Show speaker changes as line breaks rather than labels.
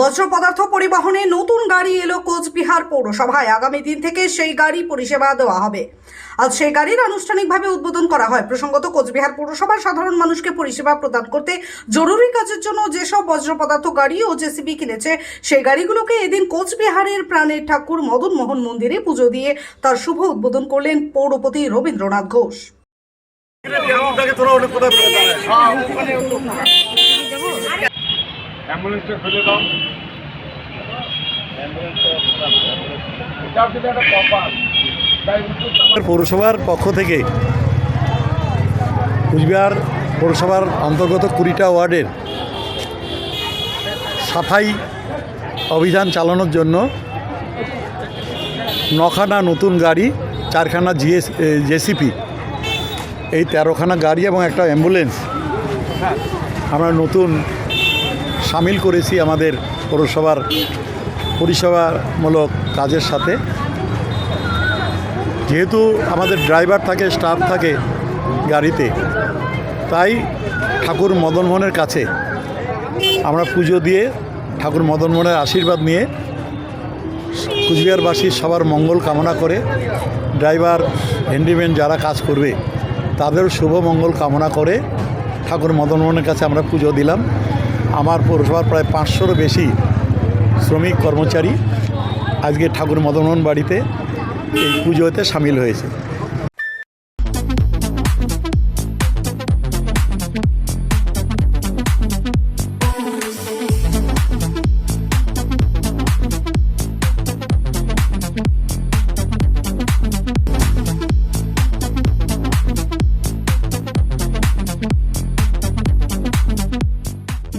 বজ্র পদার্থ পরিবহনে নতুন গাড়ি এলো কোচবিহার পৌরসভায়। আগামী দিন থেকে সেই গাড়ি পরিষেবা দেওয়া হবে। আজ সেই গাড়ির আনুষ্ঠানিকভাবে উদ্বোধন করা হয়। প্রসঙ্গত, কোচবিহার পৌরসভার সাধারণ মানুষকে পরিষেবা প্রদান করতে জরুরি কাজের জন্য যেসব বজ্র পদার্থ গাড়ি ও জেসিবি কিনেছে, সেই গাড়িগুলোকে এদিন কোচবিহারের প্রাণের ঠাকুর মদন মোহন মন্দিরে পুজো দিয়ে তার শুভ উদ্বোধন করলেন পৌরপতি রবীন্দ্রনাথ ঘোষ।
অ্যাম্বুলেন্সটা খুলে দাও।
পৌরসভার পক্ষ থেকে কুচবিহার পৌরসভার অন্তর্গত কুড়িটা ওয়ার্ডের সাফাই অভিযান চালানোর জন্য নখানা নতুন গাড়ি, চারখানা জিএস জেসিপি, এই তেরোখানা গাড়ি এবং একটা অ্যাম্বুলেন্স। আমরা নতুন সামিল করেছি আমাদের পৌরসভার পরিষেবামূলক কাজের সাথে। যেহেতু আমাদের ড্রাইভার থাকে, স্টাফ থাকে গাড়িতে, তাই ঠাকুর মদনমোহনের কাছে আমরা পুজো দিয়ে ঠাকুর মদনমোহনের আশীর্বাদ নিয়ে কুচবিহারবাসীর সবার মঙ্গল কামনা করে ড্রাইভার হ্যান্ডিম্যান যারা কাজ করবে তাদের শুভ মঙ্গল কামনা করে ঠাকুর মদনমোহনের কাছে আমরা পুজো দিলাম। আমার পৌরসভার প্রায় পাঁচশোরও বেশি শ্রমিক কর্মচারী আজকে ঠাকুর মদনমোহন বাড়িতে এই পুজোতে সামিল হয়েছে।